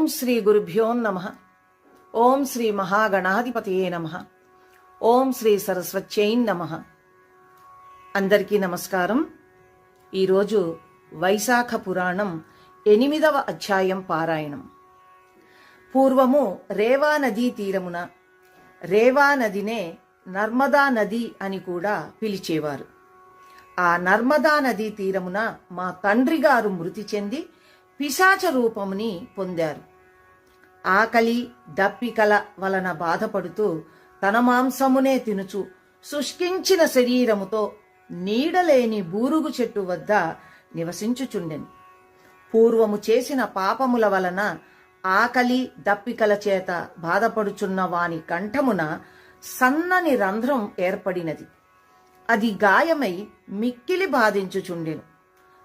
ఓం శ్రీ గురుభ్యో నమ. ఓం శ్రీ మహాగణాధిపతయే నమ. ఓం శ్రీ సరస్వత్యై నమ. అందరికీ నమస్కారం. ఈరోజు వైశాఖ పురాణం ఎనిమిదవ అధ్యాయం పారాయణం. పూర్వము రేవా నదీ తీరమున రేవా నదినే నర్మదా నది అని కూడా పిలిచేవారు. ఆ నర్మదా నదీ తీరమున మా తండ్రి గారు మృతి చెంది పిశాచ రూపముని పొందారు. ఆకలి దప్పికల వలన బాధపడుతూ తన మాంసమునే తినుచు శుష్కించిన శరీరముతో నీడలేని బూరుగు చెట్టు వద్ద నివసించుచుండెను. పూర్వము చేసిన పాపముల వలన ఆకలి దప్పికల చేత బాధపడుచున్న వాని కంఠమున సన్నని రంధ్రం ఏర్పడినది. అది గాయమై మిక్కిలి బాధించుచుండెను.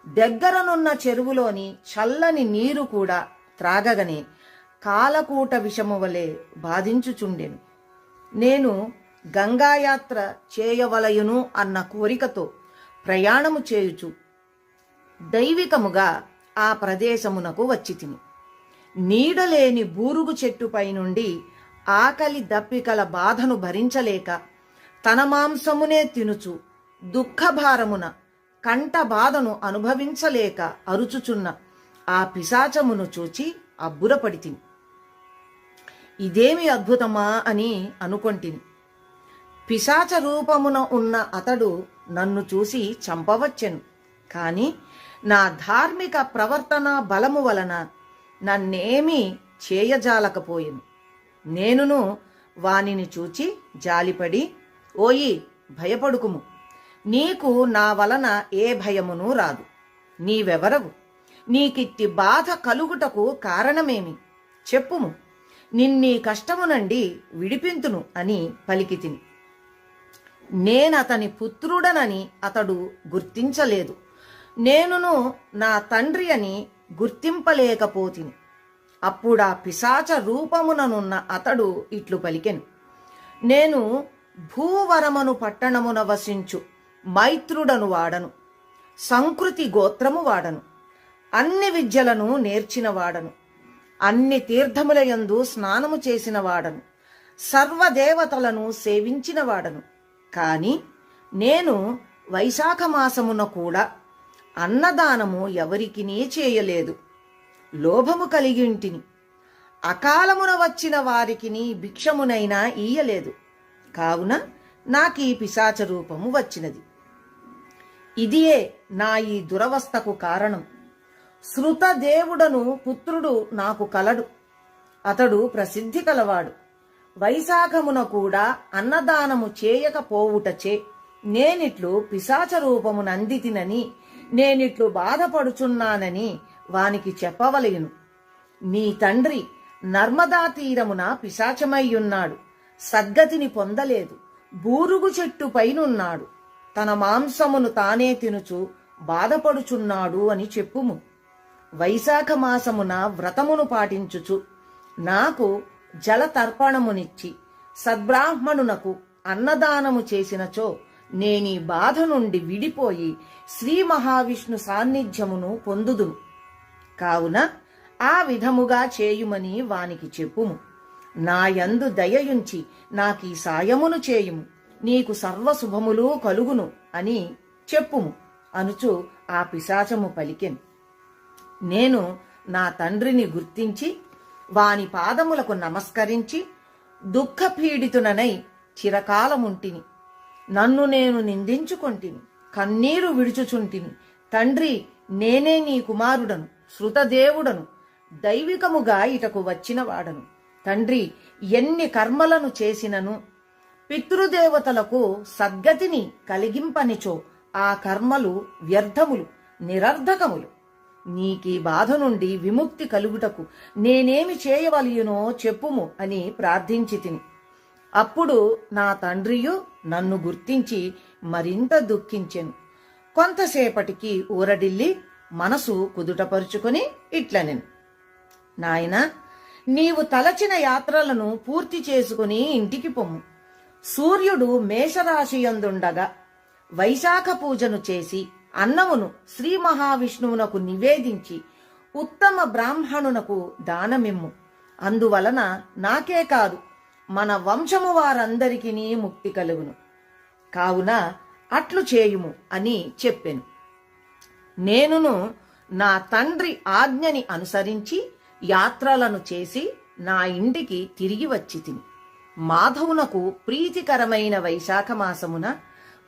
దగ్గరనున్న చెరువులోని చల్లని నీరు కూడా త్రాగగనే. కాలకూట విషము వలె బాధించుచుండెను. నేను గంగాయాత్ర చేయవలయును అన్న కోరికతో ప్రయాణము చేయుచు దైవికముగా ఆ ప్రదేశమునకు వచ్చి తిని నీడలేని బూరుగు చెట్టుపై నుండి ఆకలి దప్పికల బాధను భరించలేక తన మాంసమునే తినుచు దుఃఖభారమున కంట బాధను అనుభవించలేక అరుచుచున్న ఆ పిశాచమును చూచి అబ్బురపడితిని. ఇదేమి అద్భుతమా అని అనుకొంటిని. పిశాచ రూపమున ఉన్న అతడు నన్ను చూసి చంపవచ్చెను. కాని నా ధార్మిక ప్రవర్తన బలము వలన నన్నేమీ చేయజాలకపోయెను. నేనును వానిని చూచి జాలిపడి ఓయి భయపడుకుము. నీకు నా వలన ఏ భయమును రాదు. నీవెవరవు? నీకిట్టి బాధ కలుగుటకు కారణమేమి? చెప్పుము. నిన్నీ కష్టమునండి విడిపింతును అని పలికితిని నేనతని పుత్రుడనని అతడు గుర్తించలేదు. నేనును నా తండ్రి అని గుర్తింపలేకపోతిని. అప్పుడా పిశాచ రూపముననున్న అతడు ఇట్లు పలికెను. నేను భూవరమను పట్టణమున వసించు. మైత్రుడను వాడను. సంకృతి గోత్రము వాడను. అన్ని విద్యలను నేర్చిన వాడను. అన్ని తీర్థములయందు స్నానము చేసిన వాడను. సర్వదేవతలను సేవించిన వాడను. కాని నేను వైశాఖ మాసమున కూడా అన్నదానము ఎవరికినీ చేయలేదు. లోభము కలిగింటిని. అకాలమున వచ్చిన వారికిని భిక్షమునైనా ఈయలేదు. కావున నాకీ పిశాచ రూపము వచ్చినది. ఇదియే నా ఈ దురవస్థకు కారణం. శృతదేవుడను పుత్రుడు నాకు కలడు. అతడు ప్రసిద్ధి కలవాడు. వైశాఖమున కూడా అన్నదానము చేయకపోవుటచే నేనిట్లు పిశాచ రూపమునందితినని నేనిట్లు బాధపడుచున్నానని వానికి చెప్పవలేను. నీ తండ్రి నర్మదా తీరమున పిశాచమయ్యున్నాడు. సద్గతిని పొందలేదు. బూరుగు చెట్టు పైనున్నాడు. తన మాంసమును తానే తినుచు బాధపడుచున్నాడు అని చెప్పుము. వైశాఖ మాసమున వ్రతమును పాటించుచు నాకు జలతర్పణమునిచ్చి సద్బ్రాహ్మణునకు అన్నదానము చేసినచో నేనీ బాధ నుండి విడిపోయి శ్రీ మహావిష్ణు సాన్నిధ్యమును పొందుదును. కావున ఆ విధముగా చేయుమని వానికి చెప్పుము. నాయందు దయయుంచి నాకీ సాయమును చేయుము. నీకు సర్వశుభములు కలుగును అని చెప్పుము. అనుచు ఆ పిశాచము పలికెను. నేను నా తండ్రిని గుర్తించి వాని పాదములకు నమస్కరించి దుఃఖపీడితుననై చిరకాలముంటిని. నన్ను నేను నిందించుకొంటిని కన్నీరు విడుచుచుంటిని. తండ్రి నేనే నీ కుమారుడను శృతదేవుడను దైవికముగా ఇటకు వచ్చినవాడను. తండ్రి ఎన్ని కర్మలను చేసినను పితృదేవతలకు సద్గతిని కలిగింపనిచో ఆ కర్మలు వ్యర్థములు నిరర్ధకములు. నీకీ బాధ నుండి విముక్తి కలుగుటకు నేనేమి చేయవలయునో చెప్పుము అని ప్రార్థించి తిని. అప్పుడు నా తండ్రియు నన్ను గుర్తించి మరింత దుఃఖించెను. కొంతసేపటికి ఊరడిల్లి మనసు కుదుటపరుచుకొని ఇట్లనెను. నాయనా నీవు తలచిన యాత్రలను పూర్తి చేసుకుని ఇంటికి పొమ్ము. సూర్యుడు మేషరాశి యందుండగా వైశాఖ పూజను చేసి అన్నమును శ్రీ మహావిష్ణువునకు నివేదించి ఉత్తమ బ్రాహ్మణునకు దానమిమ్ము. అందువలన నాకే కాదు మన వంశము వారందరికీ ముక్తి కలుగును. కావున అట్లు చేయుము అని చెప్పెను. నేనును నా తండ్రి ఆజ్ఞని అనుసరించి యాత్రలను చేసి నా ఇంటికి తిరిగి వచ్చి తిని మాధవునకు ప్రీతికరమైన వైశాఖ మాసమున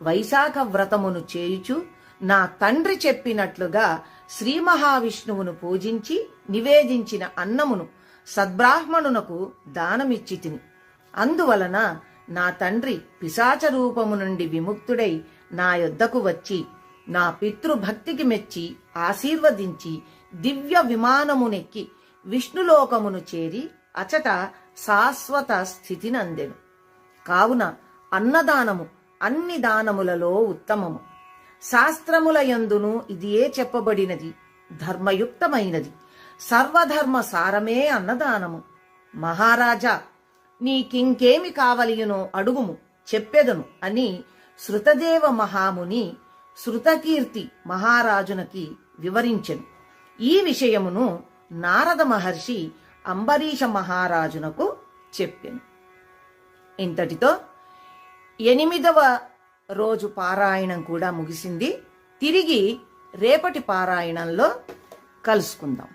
వైశాఖ వ్రతమును చేయుచు నా తండ్రి చెప్పినట్లుగా శ్రీ మహావిష్ణువును పూజించి నివేదించిన అన్నమును సద్బ్రాహ్మణునకు దానమిచ్చి తిని అందువలన నా తండ్రి పిశాచ రూపము నుండి విముక్తుడై నా యొద్దకు వచ్చి నా పితృభక్తికి మెచ్చి ఆశీర్వదించి దివ్య విమానమునెక్కి విష్ణులోకమును చేరి అచట శాశ్వత స్థితినందెను. కావున అన్నదానము అన్ని దానములలో ఉత్తమము. శాస్త్రముల యందును ఇదియే చెప్పబడినది ధర్మయుక్తమైనది. సర్వధర్మ సారమే అన్నదానము. మహారాజా నీకింకేమి కావలియునో అడుగుము చెప్పెదను అని శృతదేవ మహాముని శృతకీర్తి మహారాజునకి వివరించెను. ఈ విషయమును నారద మహర్షి అంబరీష మహారాజునకు చెప్పెను. ఇంతటితో ఎనిమిదవ రోజు పారాయణం కూడా ముగిసింది. తిరిగి రేపటి పారాయణంలో కలుసుకుందాం.